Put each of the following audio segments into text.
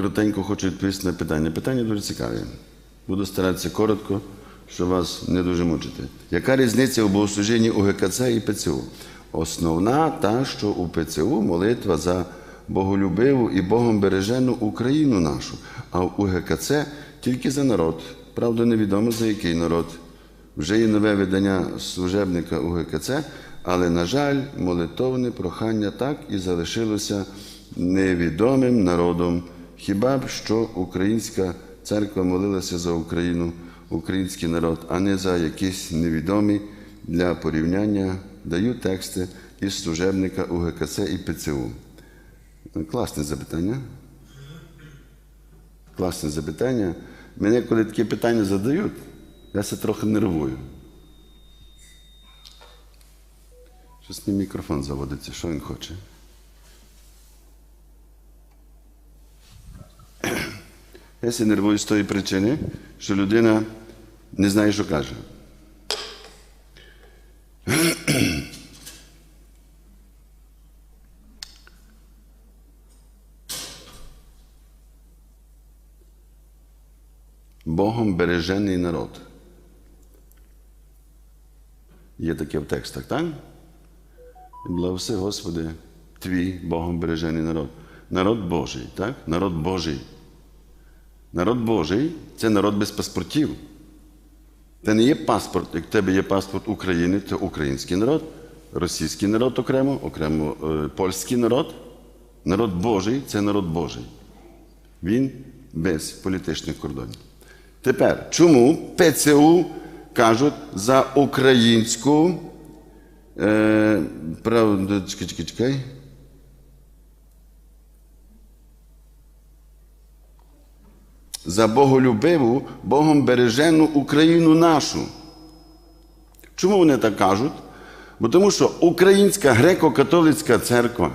коротенько хочу відповісти на питання. Питання дуже цікаві. Буду старатися коротко, щоб вас не дуже мучити. Яка різниця у богослужінні у ГКЦ і ПЦУ? Основна та, що у ПЦУ молитва за боголюбиву і Богом бережену Україну нашу, а у ГКЦ тільки за народ. Правда, невідомо за який народ. Вже є нове видання служебника у ГКЦ, але, на жаль, молитовне прохання так і залишилося невідомим народом. Хіба б що українська церква молилася за Україну, український народ, а не за якісь невідомі для порівняння даю тексти із служебника у ГКЦ і ПЦУ. Класне запитання. Класне запитання. Мене, коли такі питання задають, я се трохи нервую. Щось мій мікрофон заводиться, що він хоче? Я се нервую з тої причини, що людина не знає, що каже. Богом бережений народ. Є таке в текстах, так? Благоси, Господи, твій Богом бережений народ. Народ Божий, так? Народ Божий. Народ Божий це народ без паспортів. Це не є паспорт. Як в тебе є паспорт України, це український народ, російський народ окремо, окремо е, польський народ. Народ Божий це народ Божий. Він без політичних кордонів. Тепер, чому ПЦУ кажуть за українську е, правду, чекай, чекай, чекай. За боголюбиву, Богом бережену Україну нашу. Чому вони так кажуть? Бо тому що Українська греко-католицька церква,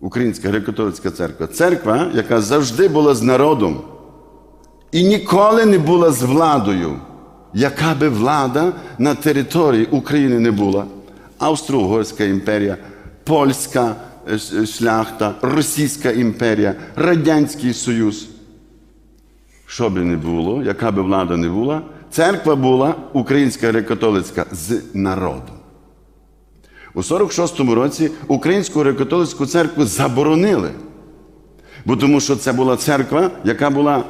Українська греко-католицька церква, церква, яка завжди була з народом і ніколи не була з владою, яка би влада на території України не була. Австро-Угорська імперія, польська е, шляхта, Російська імперія, Радянський Союз. Що би не було, яка би влада не була, церква була українська греко-католицька з народом. У 46-му році Українську греко-католицьку церкву заборонили. Бо тому що це була церква, яка була,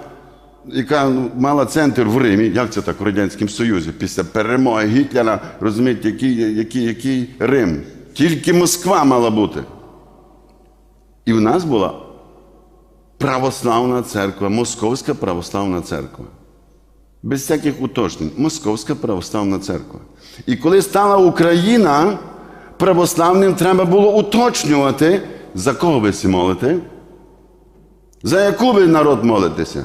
яка ну, мала центр в Римі, як це так в Радянському Союзі, після перемоги Гітлера, розумієте, який, який, який Рим. Тільки Москва мала бути. І в нас була православна церква, Московська православна церква. Без всяких уточнень. Московська православна церква. І коли стала Україна, православним треба було уточнювати, за кого ви всі молите, за яку ви народ молитеся.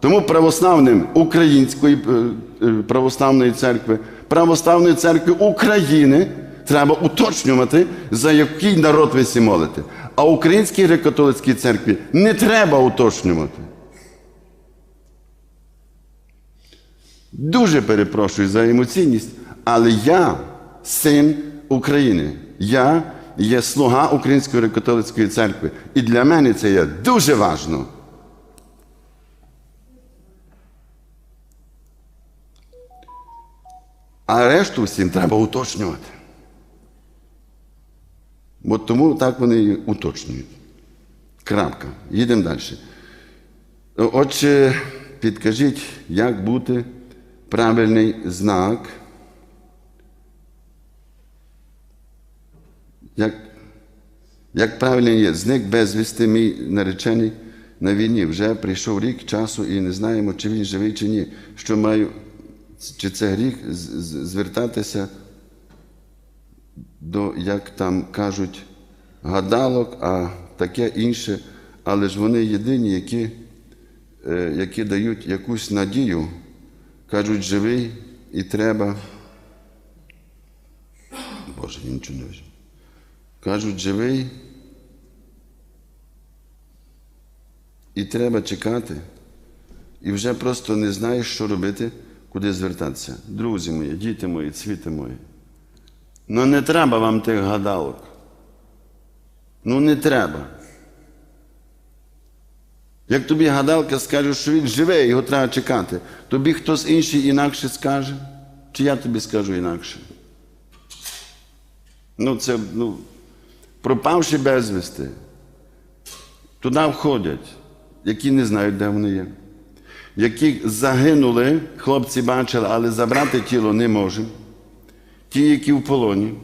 Тому православним Української е, е, православної церкви, православної церкви України треба уточнювати, за який народ ви всі молите. А Українській греко-католицькій церкві не треба уточнювати. Дуже перепрошую за емоційність, але я син України. Я є слуга Української греко-католицької церкви. І для мене це є дуже важливо. А решту всім треба уточнювати. Бо тому так вони і уточнюють. Крапка. Їдемо далі. Отже, підкажіть, як бути правильний знак. Як, як правильний є зник безвісти, мій наречений на війні. Вже прийшов рік часу і не знаємо, чи він живий, чи ні. Що маю, чи це гріх звертатися до, як там кажуть, гадалок, а таке інше, але ж вони єдині, які, е, які дають якусь надію, кажуть, живий і треба. Боже, я нічого не вижу. Кажуть, живий. І треба чекати. І вже просто не знаєш, що робити, куди звертатися. Друзі мої, діти мої, цвіти мої. Ну не треба вам тих гадалок. Ну не треба. Як тобі гадалка скаже, що він живе, його треба чекати, тобі хтось інший інакше скаже, чи я тобі скажу інакше? Ну, це, ну, пропавши безвісти, туди входять, які не знають, де вони є. Які загинули, хлопці бачили, але забрати тіло не можемо. Ті, які в полоні,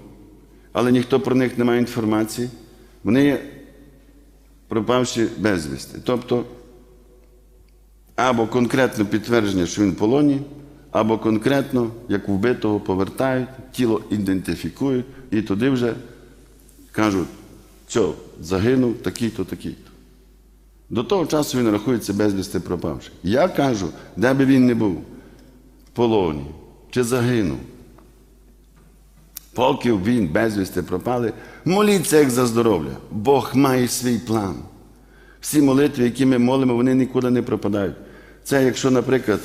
але ніхто про них не має інформації, вони є пропавши безвісти. Тобто, або конкретно підтвердження, що він в полоні, або конкретно, як вбитого, повертають, тіло ідентифікують, і туди вже кажуть, що загинув такий-то, такий-то. До того часу він рахується безвісти пропавши. Я кажу, де би він не був, в полоні чи загинув. Поки він безвісти пропали, моліться як за здоров'я. Бог має свій план. Всі молитви, які ми молимо, вони нікуди не пропадають. Це якщо, наприклад,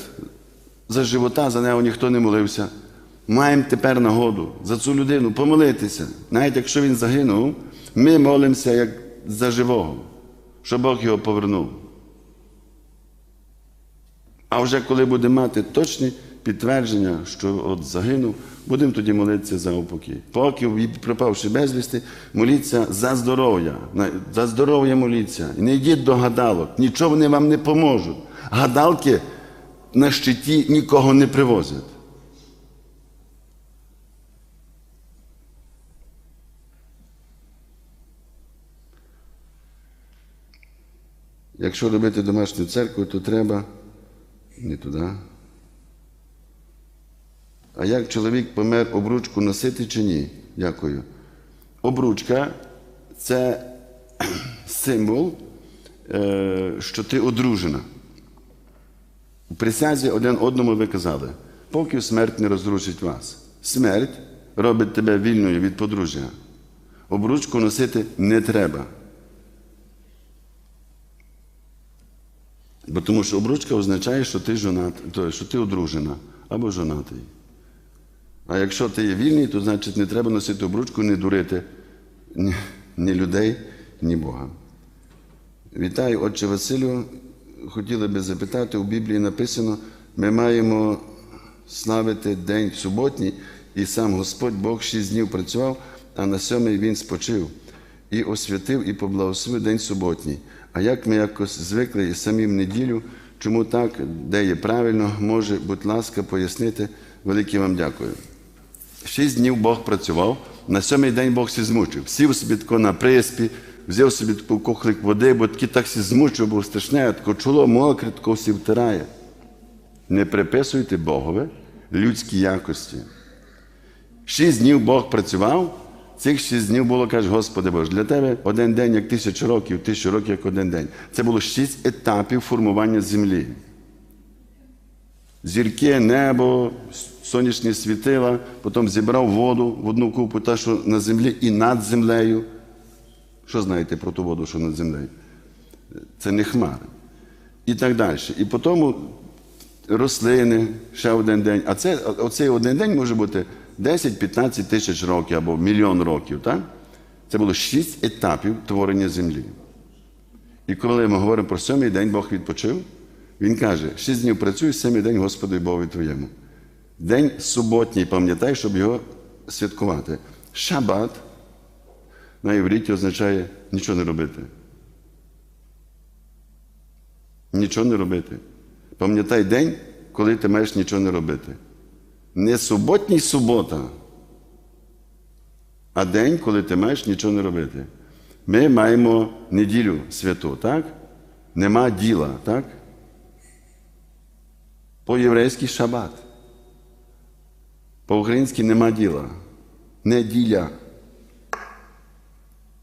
за живота за нього ніхто не молився, маємо тепер нагоду за цю людину помолитися. Навіть якщо він загинув, ми молимося як за живого, щоб Бог його повернув. А вже коли будемо мати точні підтвердження, що от загинув, будемо тоді молитися за упокій. Поки він пропавши безвісти, моліться за здоров'я. За здоров'я моліться. І не йдіть до гадалок, нічого вони вам не поможуть. Гадалки на щиті нікого не привозять. Якщо робити домашню церкву, то треба не туди. А як чоловік помер обручку носити чи ні? Дякую. Обручка це символ, е, що ти одружена. У присязі один одному ви казали, поки смерть не розрушить вас. Смерть робить тебе вільною від подружжя. Обручку носити не треба. Бо тому що обручка означає, що ти жонат, що ти одружена або жонатий. А якщо ти є вільний, то значить не треба носити обручку, не дурити ні, ні людей, ні Бога. Вітаю, отче Василю. Хотіли би запитати, у Біблії написано, ми маємо славити день суботній, і сам Господь Бог шість днів працював, а на сьомий Він спочив і освятив, і поблагословив день суботній. А як ми якось звикли і самі в неділю, чому так, де є правильно, може, будь ласка, пояснити. Велике вам дякую. Шість днів Бог працював, на сьомий день Бог сі змучив. Сів собі тако на приспі, взяв собі таку кухлик води, бо такий так сі змучив, був страшне, тако чоло мокре, тако всі втирає. Не приписуйте Богові людські якості. Шість днів Бог працював, цих шість днів було, каже, Господи Боже, для тебе один день як тисячу років, тисячу років як один день. Це було шість етапів формування землі. Зірки, небо, сонячні світила, потім зібрав воду в одну купу, та, що на землі і над землею. Що знаєте про ту воду, що над землею? Це не хмари. І так далі. І потім рослини ще один день. А це, оцей один день може бути 10-15 тисяч років або мільйон років. Так? Це було шість етапів творення землі. І коли ми говоримо про сьомий день, Бог відпочив, Він каже: шість днів працюй, сьомий день Господу і Богу твоєму. День суботній, пам'ятай, щоб його святкувати. Шабат на євриті означає нічого не робити. Нічого не робити. Пам'ятай день, коли ти маєш нічого не робити. Не суботній субота, а день, коли ти маєш нічого не робити. Ми маємо неділю святу, так? Нема діла, так? По-єврейськи шабат. По-українськи нема діла. Неділя.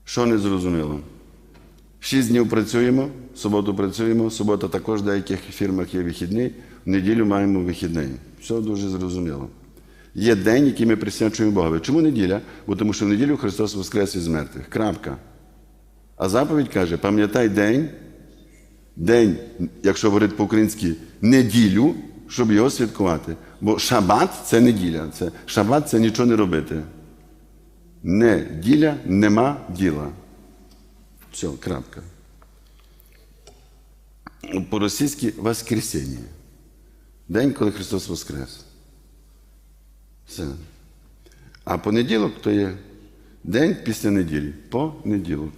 Що не зрозуміло? Шість днів працюємо, суботу працюємо, субота також в деяких фірмах є вихідний, в неділю маємо вихідний. Все дуже зрозуміло. Є день, який ми присвячуємо Богові. Чому неділя? Бо тому що в неділю Христос воскрес із мертвих. Крапка. А заповідь каже: пам'ятай день, день, якщо говорити по-українськи, неділю, щоб його святкувати. Бо шабат це неділя. Це, шабат це нічого не робити. Неділя нема діла. Все, крапка. по-російськи Воскресіння. День, коли Христос Воскрес. Все. А понеділок то є день після неділі. Понеділок.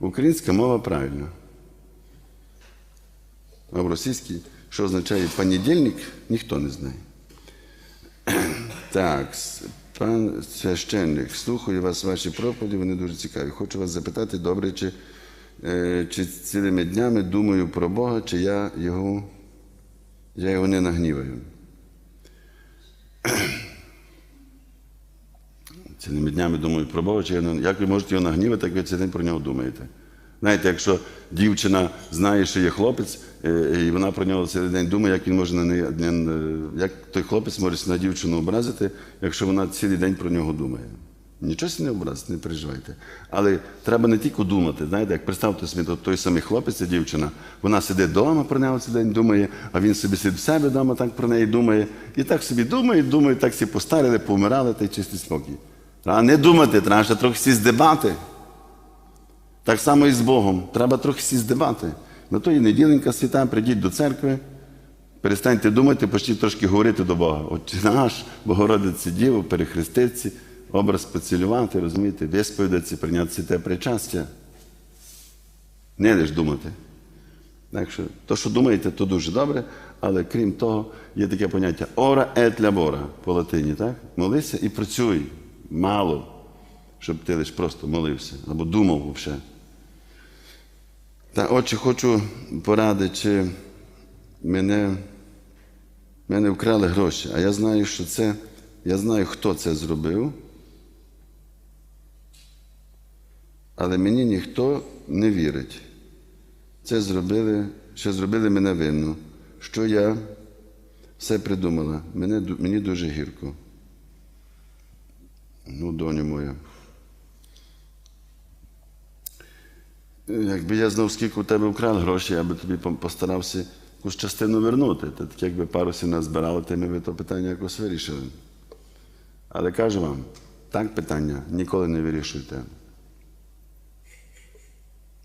Українська мова правильна. А в російській, що означає понедільник, ніхто не знає. Так, пан священник, слухаю вас ваші проповіді, вони дуже цікаві. Хочу вас запитати, добре, чи, е, чи цілими днями думаю про Бога, чи я його, я його не нагніваю. Цілими днями думаю про Бога, чи я не... як ви можете його нагнівати, як ви день про нього думаєте? Знаєте, якщо дівчина знає, що є хлопець, е, і вона про нього цілий день думає, як він може на неї, не- як той хлопець може на дівчину образити, якщо вона цілий день про нього думає. Нічого не образить, не переживайте. Але треба не тільки думати. Знаєте, як представте собі, то той самий хлопець, ця дівчина, вона сидить вдома про нього цілий день думає, а він собі сидить в себе вдома, так про неї думає. І так собі думає, думає, так всі постарили, помирали, та й чистий спокій. А не думати, треба ще трохи сісти дебати. Так само і з Богом. Треба трохи сіздебати. На то і неділенька свята, прийдіть до церкви, перестаньте думати, почніть трошки говорити до Бога. Отче наш, Богородиці Діву, перехрестиці, образ поцілювати, розумієте, висповідатися, прийняти святе причастя. Не лиш думати. Так що, то, що думаєте, то дуже добре, але крім того, є таке поняття ора et labora по латині, так? Молися і працюй. Мало, щоб ти лише просто молився або думав взагалі. Та отче, хочу порадити, чи мене, мене вкрали гроші, а я знаю, що це, я знаю, хто це зробив, але мені ніхто не вірить. Це зробили, ще зробили мене винну, що я все придумала. Мене, мені дуже гірко. Ну, доню моя. Якби я знав, скільки у тебе вкрали гроші, я би тобі постарався якусь частину вернути. Та так якби парусів назбирали, то ми би то питання якось вирішили. Але кажу вам, так питання ніколи не вирішуйте.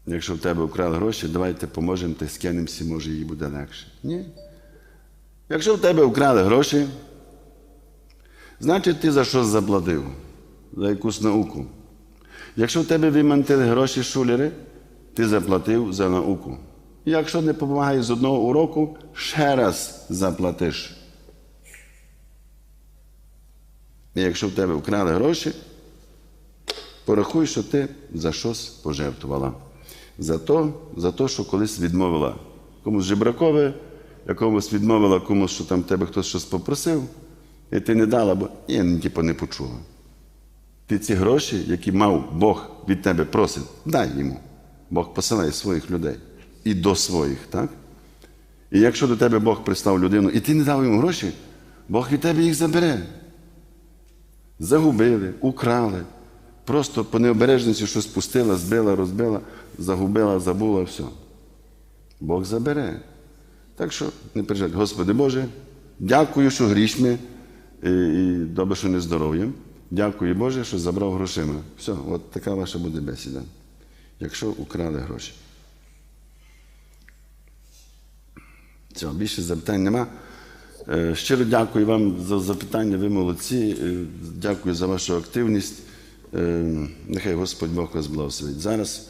Якщо в тебе вкрали гроші, давайте поможемо, ти скинемося, може їй буде легше. Ні. Якщо в тебе вкрали гроші, значить ти за щось заплатив, за якусь науку. Якщо в тебе вимантили гроші шулери, ти заплатив за науку. Якщо не допомагає з одного уроку, ще раз заплатиш. І якщо в тебе вкрали гроші, порахуй, що ти за щось пожертвувала. За то, за то, що колись відмовила комусь жебракове, якомусь відмовила комусь, що там тебе хтось щось попросив, і ти не дала, бо я ну, типу, не почула. Ти ці гроші, які мав Бог від тебе просить, дай йому. Бог посилає своїх людей. І до своїх, так? І якщо до тебе Бог прислав людину, і ти не дав йому гроші, Бог від тебе їх забере. Загубили, украли. Просто по необережності щось пустила, збила, розбила, загубила, забула, все. Бог забере. Так що не переживайте, Господи Боже, дякую, що грішми і, і добре, що не здоров'ям. Дякую Боже, що забрав грошима. Все, от така ваша буде бесіда. Якщо украли гроші. Цього більше запитань нема. Е, Щиро дякую вам за запитання, ви молодці. Е, Дякую за вашу активність. Е, Нехай Господь Бог вас благословить. Зараз